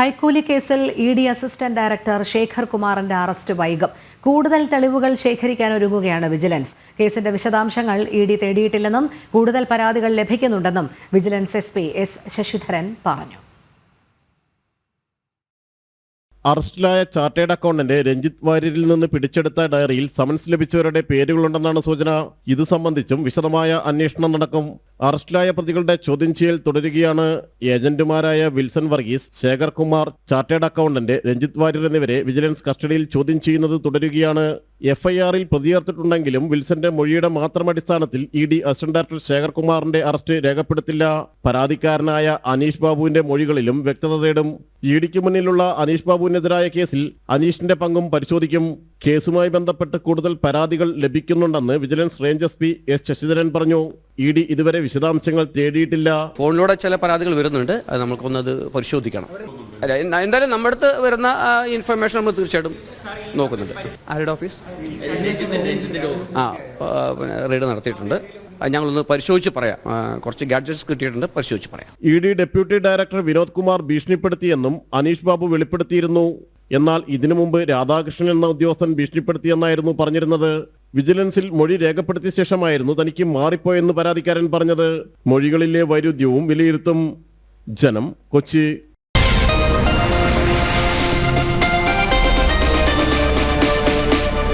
കൈക്കൂലി കേസിൽ E D assistant director Shekhar കുമാറിന്റെ അറസ്റ്റ് വൈകും. കൂടുതൽ തെളിവുകൾ ശേഖരിക്കാൻ ഒരുങ്ങുകയാണ് വിജിലൻസ്. കേസിന്റെ വിശദാംശങ്ങൾ ഇ ഡി തേടിയിട്ടില്ലെന്നും കൂടുതൽ പരാതികൾ ലഭിക്കുന്നുണ്ടെന്നും vigilance S P S Sasidharan പറഞ്ഞു. അറസ്റ്റിലായ ചാർട്ടേഡ് അക്കൗണ്ടന്റ് രഞ്ജിത്ത് വാര്യരിൽ നിന്ന് പിടിച്ചെടുത്ത ഡയറിയിൽ സമൻസ് ലഭിച്ചവരുടെ പേരുകളുണ്ടെന്നാണ് സൂചന. ഇത് സംബന്ധിച്ചും വിശദമായ അന്വേഷണം നടക്കും. അറസ്റ്റിലായ പ്രതികളുടെ ചോദ്യം ചെയ്യൽ തുടരുകയാണ്. ഏജന്റുമാരായ Wilson Varghese Shekharkumar chartered accountant Ranjith Warrier എന്നിവരെ വിജിലൻസ് കസ്റ്റഡിയിൽ ചോദ്യം ചെയ്യുന്നത് തുടരുകയാണ്. എഫ്ഐആറിൽ പ്രതിയേർത്തിട്ടുണ്ടെങ്കിലും വിൽസന്റെ മൊഴിയുടെ മാത്രം അടിസ്ഥാനത്തിൽ ഇ ഡി അസിസ്റ്റന്റ് ഡയറക്ടർ ശേഖർകുമാറിന്റെ അറസ്റ്റ് രേഖപ്പെടുത്തില്ല. പരാതിക്കാരനായ അനീഷ് ബാബുവിന്റെ മൊഴികളിലും വ്യക്തത തേടും. ഇ ഡിക്ക് മുന്നിലുള്ള അനീഷ് ബാബുവിനെതിരായ കേസിൽ അനീഷിന്റെ പങ്കും പരിശോധിക്കും. കേസുമായി ബന്ധപ്പെട്ട് കൂടുതൽ പരാതികൾ ലഭിക്കുന്നുണ്ടെന്ന് vigilance range S P S Sasidharan പറഞ്ഞു. ഇ ഡി ഇതുവരെ വിശദാംശങ്ങൾ തേടിയിട്ടില്ല. ഫോണിലൂടെ ചില പരാതികൾ വരുന്നുണ്ട്. അത് നമുക്കൊന്നത് പരിശോധിക്കണം. അല്ല എന്തായാലും നമ്മുടെ അടുത്ത് വരുന്ന ഇൻഫർമേഷൻ നമ്മൾ തീർച്ചയായിട്ടും നോക്കുന്നുണ്ട്. ആരുടെ ഓഫീസ് ആ റെയ്ഡ് നടത്തിയിട്ടുണ്ട്. ഞങ്ങളൊന്ന് പരിശോധിച്ച് പറയാം. കുറച്ച് ഗാഡ്ജറ്റ്സ് കിട്ടിയിട്ടുണ്ട്. പരിശോധിച്ച് പറയാം. E D deputy director Vinod Kumar ഭീഷണിപ്പെടുത്തിയെന്നും Aneesh Babu വെളിപ്പെടുത്തിയിരുന്നു. എന്നാൽ ഇതിനു മുമ്പ് രാധാകൃഷ്ണൻ എന്ന ഉദ്യോഗസ്ഥൻ ഭീഷണിപ്പെടുത്തിയെന്നായിരുന്നു പറഞ്ഞിരുന്നത്. വിജിലൻസിൽ മൊഴി രേഖപ്പെടുത്തിയ ശേഷമായിരുന്നു തനിക്ക് മാറിപ്പോയെന്ന് പരാതിക്കാരൻ പറഞ്ഞത്. മൊഴികളിലെ വൈരുദ്ധ്യവും വിലയിരുത്തും ജനം. കൊച്ചി